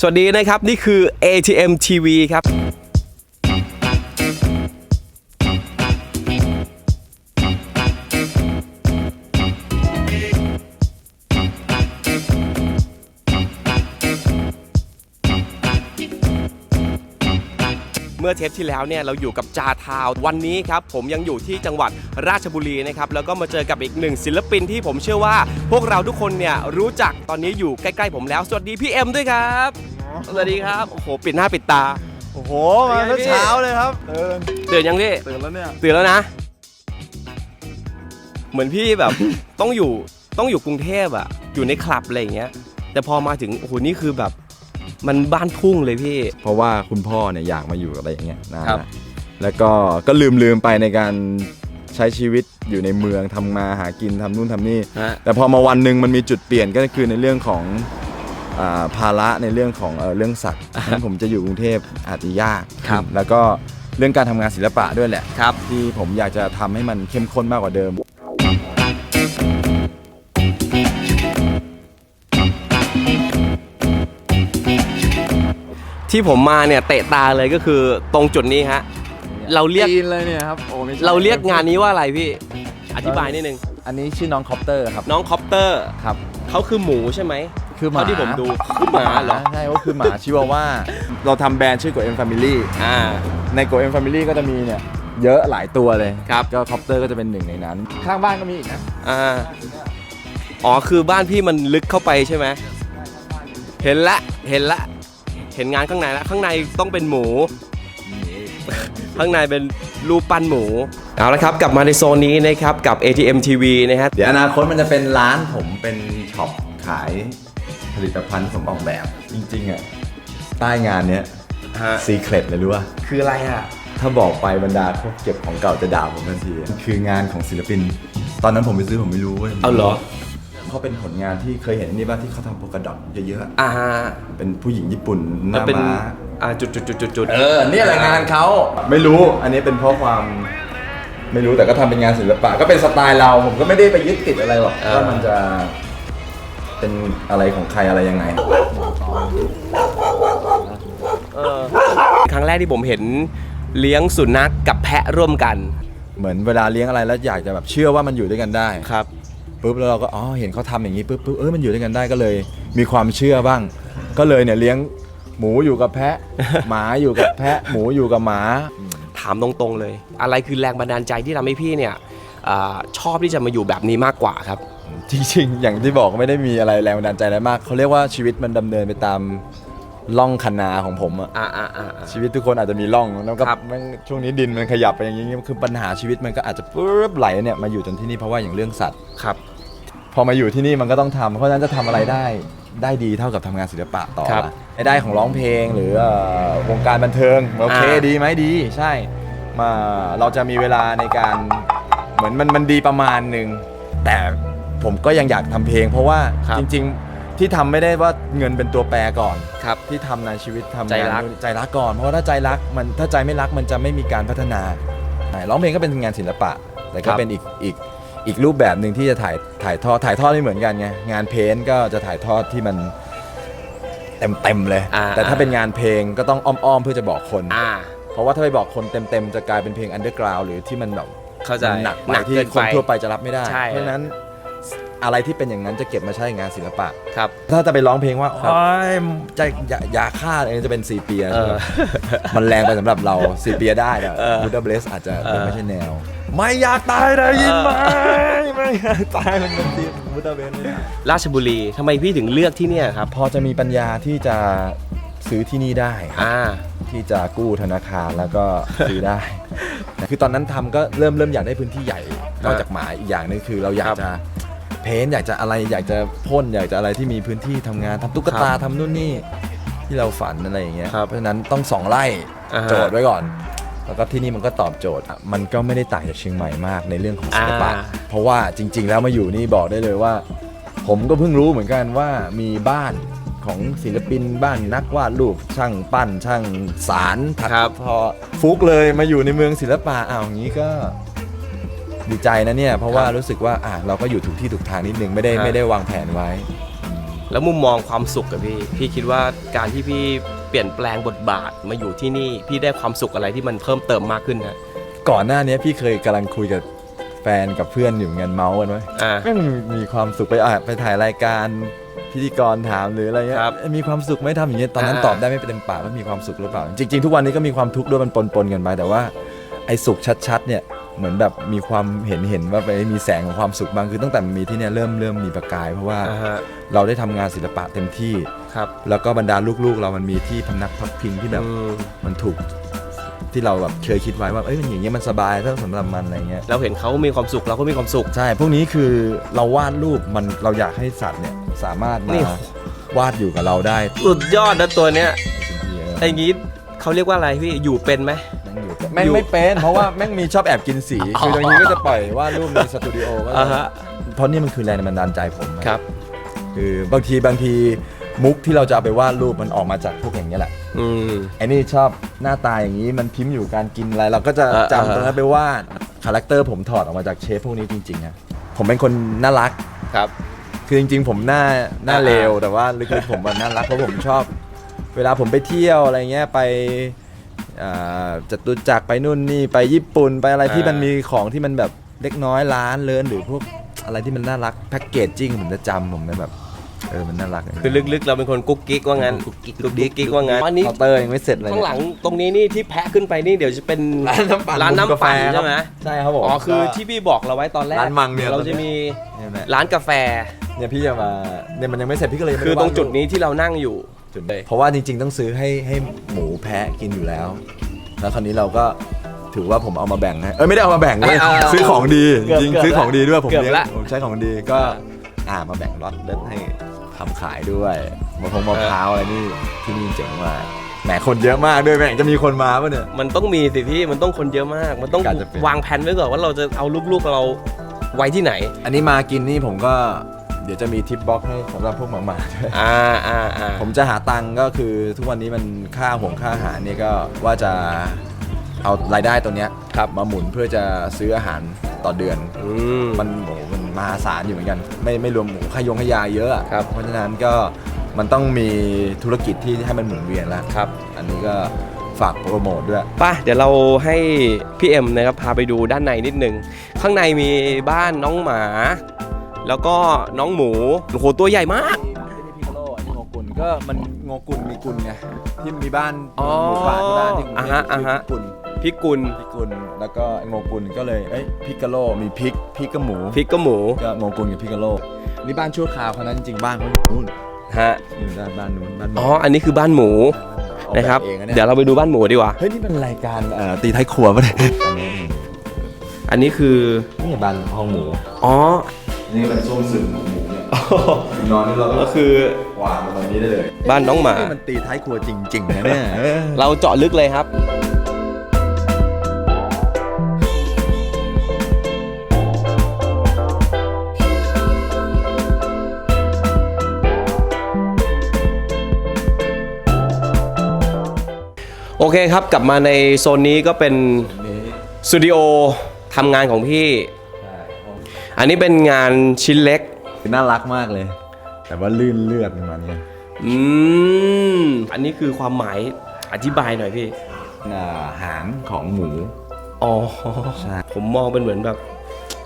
สวัสดีนะครับ นี่คือ ATM TV ครับ เมื่อเทปที่แล้วเนี่ยเราอยู่กับจาทาวน์วันนี้ครับผมยังอยู่ที่จังหวัดราชบุรีนะครับแล้วก็มาเจอกับอีกหนึ่งศิลปินที่ผมเชื่อว่า พวกเราทุกคนเนี่ยรู้จักตอนนี้อยู่ใกล้ๆผมแล้ว สวัสดีพี่เอ็มด้วยครับ สวัสดีครับโอ้โหปิดหน้าปิดตา โอ้โหมาเมื่อเช้าเลยครับตื่นตื่นยังพี่ตื่นแล้วเนี่ยตื่นแล้วนะ เหมือนพี่แบบ ต้องอยู่ต้องอยู่กรุงเทพอะอยู่ในคลับอะไรอย่างเงี้ยแต่พอมาถึงโอ้โหนี่คือแบบ มันบ้านทุ่งเลยพี่ เพราะว่าคุณพ่อเนี่ยอยากมาอยู่อะไรอย่างเงี้ยนานครับแล้วแล้วก็ก็ลืมลืมไปในการใช้ชีวิตอยู่ในเมืองทำมาหากินทำนู่นทำนี่ ฮะ แต่พอมาวันหนึ่งมันมีจุดเปลี่ยนก็คือในเรื่องของอ่าภาระในเรื่องของเอ่อเรื่องสัตว์งั้นผมจะอยู่กรุงเทพอาจจะยากครับ แล้วก็เรื่องการทำงานศิลปะด้วยแหละ ครับ ที่ผมอยากจะทำให้มันเข้มข้นมากกว่าเดิม ที่ผมมาเนี่ยเตะตาเลยก็คือตรงจุดนี้ฮะ เราเรียกจีนเลยเนี่ยครับโอ้ไม่ใช่เราเรียกงานนี้ว่าอะไรพี่ อธิบายนิดนึง อันนี้ชื่อน้องคอปเตอร์ครับน้องคอปเตอร์ครับ เขาคือหมูใช่ไหม คือหมาเท่าที่ผมดูคือหมาเหรอ ใช่ก็คือหมาชิวาว่า เราทำแบรนด์ชื่อ Go M Family อ่า ใน Go M Family ก็จะมีเนี่ยเยอะหลายตัวเลยครับ ก็คอปเตอร์ก็จะเป็นหนึ่งในนั้น ข้างบ้านก็มีอีกนะอ่า อ๋อคือบ้านพี่มันลึกเข้าไปใช่ไหม เห็นละ เห็นละ เห็นงานข้างในละข้างในต้องเป็นหมู ข้างในเป็นรูปปั้นหมู เอาละครับกลับมาในโซนนี้นะครับกับ ATM TV นะฮะเดี๋ยวอนาคตมันจะเป็นร้านผมเป็นช็อปขายผลิตภัณฑ์ที่ผมออกแบบ จริงๆอะใต้งานเนี้ยฮะซีเครตเลยรู้ป่ะคืออะไรอะ ถ้าบอกไปบรรดาพวกเก็บของเก่าจะด่าผมทันที คืองานของศิลปิน ตอนนั้นผมไปซื้อผมไม่รู้เว้ยเอาเหรอ เขาเป็นผลงานที่เคยเห็นอันนี่บ้างที่เขาทำโปกระดอทเยอะอ่าๆเป็นผู้หญิงญี่ปุ่นหมันน้าเป็นม้าอ่าจุดจุดจุดจุดจุดเออเนี่ยแหละงานเขาไม่รู้อันนี้เป็นเพราะความไม่รู้แต่ก็ทำเป็นงานศิลปะ ก็เป็นสไตล์เราผมก็ไม่ได้ไปยึดติดอะไรหรอกว่ามันจะเป็นอะไรของใครอะไรยังไงเออครั้งแรกที่ผมเห็นเลี้ยงสุนัขกับแพะร่วมกัน เหมือนเวลาเลี้ยงอะไรแล้วอยากจะแบบเชื่อว่ามันอยู่ด้วยกันได้ ครับ ปุ๊บแล้วเราก็อ๋อเห็นเขาทำอย่างนี้ปุ๊บปุ๊บเออมันอยู่ด้วยกันได้ก็เลย มีความเชื่อบ้าง ก็เลยเนี่ยเลี้ยงหมูอยู่กับแพะ หมาอยู่กับแพะ หมูอยู่กับหมา ถามตรงๆเลย อะไรคือแรงบันดาลใจที่ทำให้พี่เนี่ยอาชอบที่จะมาอยู่แบบนี้มากกว่าครับ จริงๆ อย่างที่บอกไม่ได้มีอะไรแรงบันดาลใจอะไรมาก เขาเรียกว่าชีวิตมันดำเนินไปตามล่องคณาของผมอะอ่าอ่าอ่าอ่า ชีวิตทุกคนอาจจะมีร่องแล้วก็ครับ แม่งช่วงนี้ดินมันขยับไปอย่างนี้คือปัญหาชีวิตมันก็อาจจะปุ๊บไหลเนี่ยมาอยู่จนที่นี่เพราะว่าอย่างเรื่องสัตว์ ครับ พอมาอยู่ที่นี่มันก็ต้องทำเพราะฉะนั้นจะทำอะไรได้ได้ดีเท่ากับทำงานศิลปะต่อครับละให้ได้ของร้องเพลงหรือเอ่อวงการบันเทิงโอเคอ่า ดีไหมดีใช่มาเราจะมีเวลาในการเหมือนมันมันดีประมาณหนึ่งแต่ผมก็ยังอยากทำเพลง เพราะว่าครับ จริงๆที่ทำไม่ได้ว่าเงินเป็นตัวแปรก่อน ครับ ที่ทำในชีวิตทำใจรัก งานใจรักก่อน เพราะว่าถ้าใจรักมันถ้าใจไม่รักมันจะไม่มีการพัฒนาใช่ร้องเพลงก็เป็นงานศิลปะ แต่คก็รับเป็นอีกอีก อีกรูปแบบหนึ่งที่จะถ่ายถ่ายทอดถ่ายทอดไม่เหมือนกันไงงานเพลนท์ก็จะถ่ายทอดที่มันเต็มเต็มๆเลย อ่า แต่ถ้าเป็นงานเพลงก็ต้องอ้อมๆเพื่อจะบอกคน อ่า เพราะว่าถ้าไปบอกคนเต็มๆ จะกลายเป็นเพลงอันเดอร์กราวหรือที่มันแบบเข้าใจมันหนักหนักไปที่เกินคไปนทั่วไปจะรับไม่ได้ ใช่ เพราะฉะนั้นอะไรที่เป็นอย่างนั้นจะเก็บมาใช้ในงานศิลปะ ครับ ถ้าจะไปร้องเพลงว่าครับ โอ้ยจะอย่าอย่าฆ่าอะไรจะเป็นซีเปียเออ มันแรงไปสำหรับเราซีเปียได้แต่เออบูดาเบสอาจจะเออไม่ใช่แนว ไม่อยากตายได้ยินไหมเอไม่อยากตายมันเป็นซีบูดาเบสไม่ได้ราชบุรีทำไมพี่ถึงเลือกที่เนี่ยครับ พอจะมีปัญญาที่จะซื้อที่นี่ได้ครับอ่า ที่จะกู้ธนาคารแล้วก็ซื้อได้ คือตอนนั้นทำก็เริ่มเริ่มอยากได้พื้นที่ใหญ่นอกจากหมาอีกอย่างหนึงคือเราอยากครับจะเพ้นท์อยากจะอะไรอยากจะพ่นอยากจะอะไรที่มีพื้นที่ทำงานทำตุ๊กตาครับทำนู่นนี่ที่เราฝันอะไรอย่างเงี้ยครับเพราะฉะนั้นต้องสองไร่อ่าฮะ โจทย์ไว้ก่อน แล้วก็ที่นี่มันก็ตอบโจทย์มันก็ไม่ได้ต่างจากเชียงใหม่มากในเรื่องของศิลปะอ่า เพราะว่าจริง ๆ แล้วมาอยู่นี่บอกได้เลยว่า ผมก็เพิ่งรู้เหมือนกันว่ามีบ้านของศิลปินบ้านนักวาดรูปช่างปั้น ช่างสารถักครับ พอฟุกเลยมาอยู่ในเมืองศิลปะอ้าวอย่างนี้ก็ดีใจนะเนี่ย เพราะว่ารู้สึกว่าอะเราก็อยู่ถูกที่ถูกทางนิดนึงไม่ได้ครับ ไม่ได้วางแผนไว้ แล้วมุมมองความสุขกับพี่ พี่คิดว่าการที่พี่เปลี่ยนแปลงบทบาทมาอยู่ที่นี่ พี่ได้ความสุขอะไรที่มันเพิ่มเติมมากขึ้นนะก่อนหน้านี้พี่เคยกำลังคุยกับแฟนกับเพื่อนอยู่เหมือนกันเมาส์กันไว้อ่า แม่งมีความสุขไปอะไปถ่ายรายการพิธีกรถามหรืออะไรเงี้ยครับเอ้ยมีความสุขไหมทำอย่างเงี้ยตอนนั้นอ่า ตอบได้ไม่เต็มปากว่ามีความสุขหรือเปล่า จริง ๆ ทุกวันนี้ก็มีความทุกข์ด้วยมันปนๆกันไปแต่ว่าไอ้สุขชัดๆเนี่ย เหมือนแบบมีความเห็นเห็นว่าไปมีแสงของความสุขบ้างคือตั้งแต่มีที่เนี่ยเริ่มเริ่มมีประกาย เพราะว่าอ่าฮะ เราได้ทำงานศิลปะเต็มที่ ครับแล้วก็บรรดาลูกๆ เรามันมีที่พำนักพักพิงที่แบบอืมมันถูกที่เราแบบเคยคิดไว้ว่าเอ้ยมันอย่างเงี้ยมันสบายถ้าสำหรับมันอะไรเงี้ย เราเห็นเขามีความสุขเราก็มีความสุข ใช่ พวกนี้คือเราวาดรูปมันเราอยากให้สัตว์เนี่ยสามารถนี่ มาวาดอยู่กับเราได้สุดยอดนะตัวเนี้ยทันทีเออไอ้งี้เขาเรียกว่าอะไรพี่อยู่เป็นไหม แม่งอยู่แม่งไม่เป็นเพราะว่าแม่งมีชอบแอบกินสี คือบางทีก็จะปล่อยวาดรูปในสตูดิโอก็อ่าฮะ เพราะนี่มันคือแรงบันดาลใจผมอะครับ คือบางทีบางทีมุกที่เราจะเอาไปวาดรูปมันออกมาจากพวกอย่างเงี้ยแหละ อืม ไอ้นี่ชอบหน้าตาอย่างนี้มันพิมพ์อยู่การกินอะไร เราก็จะเออจำตรงนั้นไปวาดคาแรคเตอร์ผมถอดออกมาจากเชฟพวกนี้จริงๆนะผมเป็นคนน่ารัก ครับ คือจริงๆ ผมหน้าหน้าอ่าเลวแต่ว่าลึกๆผมมันน่ารักเพราะผมชอบ เวลาผมไปเที่ยวอะไรเงี้ยไปอ่า จตุจักรไปนู่นนี่ไปญี่ปุ่นไปอะไรที่มันมีของที่มันแบบเล็กน้อยร้านเลินหรือพวกอะไรที่มันน่ารักแพ็กเกจจิ้งผมจะจำผมจะแบบเออมันน่ารักคือลึกๆ เราเป็นคนกุ๊กกิ๊กว่างั้นกุ๊กกิ๊กกุ๊กกิ๊กว่างั้นอันนี้เคาน์เตอร์ยังไม่เสร็จเลยข้างหลังตรงนี้นี่ที่แพะขึ้นไปนี่เดี๋ยวจะเป็นร้านน้ำปั่นร้านน้ำปั่นกาแฟใช่ไหมใช่ครับผมอ๋อคือที่พี่บอกเราไว้ตอนแรกร้านมังเนี่ยเราจะมีเนี่ยแหละร้านกาแฟเนี่ยพี่จะมาเนี่ยมันยังไม่เสร็จพี่ก็เลยยังไม่คือไวาตรงจุดนี้ที่เรานั่งอยู่ จุดเลยเพราะว่าจริง ๆ ต้องซื้อให้ให้หมูแพะกินอยู่แล้ว แล้วคราวนี้เราก็ถือว่าผมเอามาแบ่งให้เอ้ยไม่ได้เอามาแบ่งเลยอ่าซื้อของดีเกือบจริงเกือบซื้อของดีด้วยผมเกือบเลี้ยงละ ผมใช้ของดีก็อ่ามาแบ่งล็อตเล็ดให้ทำขายด้วยมะพร้าวมะพร้าวอะไรนี่ที่นี่เจ๋งมากแหมคนเยอะมากด้วยแม่งจะมีคนมาปะเนี่ย มันต้องมีสิพี่มันต้องคนเยอะมาก มันต้องการจะเป็น วางแผนไว้ก่อนว่าเราจะเอาลูกๆเราไว้ที่ไหน อันนี้มากินนี่ผมก็ เดี๋ยวจะมีทิปบ็อกซ์ให้สำหรับพวกหมาๆด้วย อ่าอ่าอ่าผมจะหาตังค์ก็คือทุกวันนี้มันค่าหงค่าอาหารเนี่ยก็ว่าจะเอารายได้ตัวเนี้ยครับมาหมุนเพื่อจะซื้ออาหารต่อเดือน อืม มันโอ้โหมันมหาศาลอยู่เหมือนกัน ไม่ไม่รวมหมูขายงขยาเยอะอะครับ เพราะฉะนั้นก็มันต้องมีธุรกิจที่ให้มันหมุนเวียนแล้วครับอันนี้ก็ฝากโปรโมทด้วย ป่ะเดี๋ยวเราให้พี่เอ็มนะครับพาไปดูด้านในนิดนึง ข้างในมีบ้านน้องหมา แล้วก็น้องหมูโอ้โหตัวใหญ่มากไม่ได้พิกโลอันนี้โงกุลก็มันโงกุลมีกุลไงที่มีบ้านอ๋อหมู่บ้านที่บ้านที่กรุงอ่าเทฮะพอ่าฮะชื่อพิกุลพิกุลพิกุลแล้วก็โงกุลก็เลยเอ้ยพิกโลมีพริกพริกกับหมูพริกก็หมูก็โงกุลกับพิกโลนี่บ้านชั่วคราวเขานั้นจริงๆบ้านเขาอยู่นู่นฮะอยู่ด้านบ้านนู้นบ้านหมูอ๋ออันนี้คือบ้านหมูออกแนะครับ เองอะเดี๋ยวเราไปดูบ้านหมูดีกว่า เฮ้ยนี่มันรายการเอ่อตีท้ายครัวปะเนี่ยอันนี้อันนี้คือนี่บ้านห้องหมู อ๋อ นี่เป็นส้วมซึมของหมูเนี่ยนอนนี่เราก็คือวางมันแบบนี้ได้เลย บ้านน้องหมา นี่มันตีท้ายครัวจริงๆนะเนี่ยเออเราเจาะลึกเลยครับ โอเคครับกลับมาในโซนนี้ก็เป็นนี่สตูดิโอทำงานของพี่ใช่ห้ องอันนี้เป็นงานชิ้นเล็ก น่ารักมากเลย แต่ว่าลื่นเลือดประมาณนี้อืม อันนี้คือความหมายอธิบายหน่อยพี่ อ่าหางของหมู อ๋อ ใช่ ผมมองเป็นเหมือนแบบ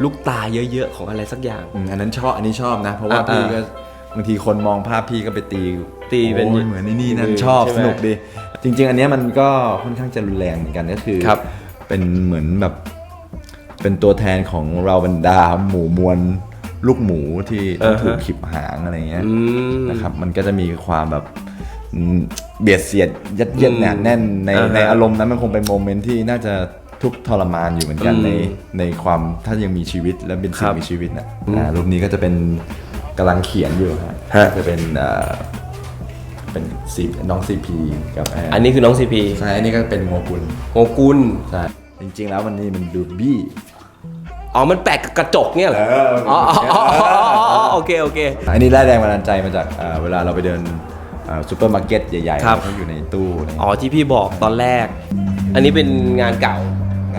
ลูกตาเยอะๆ ของอะไรสักอย่าง อืมอันนั้นชอบอันนี้ชอบนะ เพราะว่าอ่าพี่ก็บางทีคนมองภาพพี่ก็ไปตีตีเป็นโอ้ยเหมือนนี่นี่นั่นมือชอบใช่ไหมสนุกดี จริง ๆ อันเนี้ยมันก็ค่อนข้างจะรุนแรงเหมือนกันก็คือ ครับเป็นเหมือนแบบ เป็นตัวแทนของเราบรรดาหมู่มวลลูกหมูที่ต้องถูกขีบหางอะไรเงี้ยอืมนะครับ มันก็จะมีความแบบอืมเบียดเสียดยัดเยียดหนาแน่นในอ่าฮะในอารมณ์นั้นมันคงเป็นโมเมนต์ที่น่าจะทุกข์ทรมานอยู่เหมือนกันอืมในในความถ้ายังมีชีวิตและเป็นสิ่ครังบมีชีวิตนะอ่ารูปนี้ก็จะเป็นกำลังเขียนอยู่ฮะฮะจะเป็นเอ่อเป็นซีน้องซีพีกับแอร์อันนี้คือน้องซีพีใช่อันนี้ก็เป็นโมกุลโงกุลใช่จ ริง ๆ แล้วมันนี่มันดูบี้อ๋อ มันแปลกกับกระจกเนี่ยเหรอเอออ๋ออ๋ออ๋ออ๋ออ๋อโอเค โอเค อันนี้ได้แรงบันดาลใจมาจากเอ่อเวลาเราไปเดินเอ่อซูเปอร์มาร์เก็ตใหญ่ๆครับ เขาอยู่ในตู้อะไรอ๋อ ที่พี่บอกตอนแรก อันนี้เป็นงานเก่า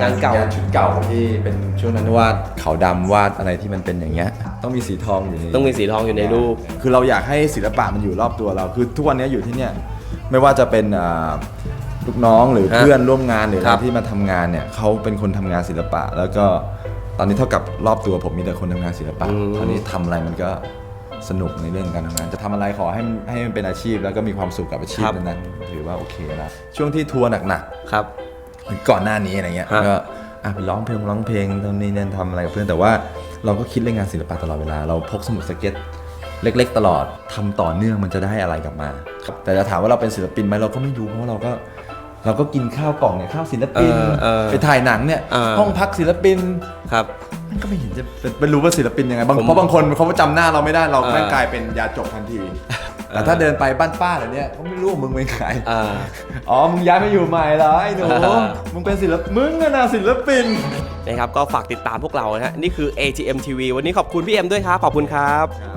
งานเก่างานชุดเก่าที่เป็นช่วงนั้นวาดขาวดำวาดอะไรที่มันเป็นอย่างเงี้ยต้องมีสีทองอยู่ใน ต้องมีสีทองอยู่ในรูป คือเราอยากให้ศิลปะมันอยู่รอบตัวเรา คือทุกวันนี้อยู่ที่เนี่ยไม่ว่าจะเป็นอ่า ลูกน้องหรือฮะเพื่อนร่วมงานหรืออะครัไรบที่มาทำงานเนี่ยเขาเป็นคนทำงานศิลปะ แล้วก็ตอนนี้เท่ากับรอบตัวผมมีแต่คนทำงานศิลปะตอนนี้ทำอะไรมันก็สนุกในเรื่องการทำงาน จะทำอะไรขอให้มันให้มันเป็นอาชีพ แล้วก็มีความสุขกับอาชีพนั้นๆถือว่าโอเคแล้วช่วงที่ทัวร์หนักๆ ครับก่อนหน้านี้อะไรเงี้ยฮะก็อะไปร้องเพลงร้องเพลงทำนี่นั่นทำอะไรกับเพื่อนแต่ว่าเราก็คิดเรื่องงานศิลปะตลอดเวลา เราพกสมุดสเก็ตเล็ก ๆ ตลอดทำต่อเนื่องมันจะได้อะไรกลับมา แต่จะถามว่าเราเป็นศิลปินไหมเราก็ไม่รู้เพราะว่าเราก็ เราก็กินข้าวกล่องเนี่ยข้าวศิลปินเออเออไปถ่ายหนังเนี่ยเออ ห้องพักศิลปินครับ มันก็ไม่เห็นจะเป็นไม่รู้ว่าศิลปินยังไงบางผมเพราะบางคนเขาจำหน้าเราไม่ได้เราเออแม่งกลายเป็นยาจกทันทีแต่ถ้าเดินไปบ้านป้าอะไรเนี่ยเขาไม่รู้ว่ามึงเป็นใครอ่าอ๋อมึงย้ายมาอยู่ใหม่เหรอไอ้หนูอ่า มึงเป็นศิลปมึงอะนะศิลปิน นะครับก็ฝากติดตามพวกเรานะฮะนี่คือ ATM TV วันนี้ขอบคุณพี่เอ็มด้วยครับขอบคุณครับครับ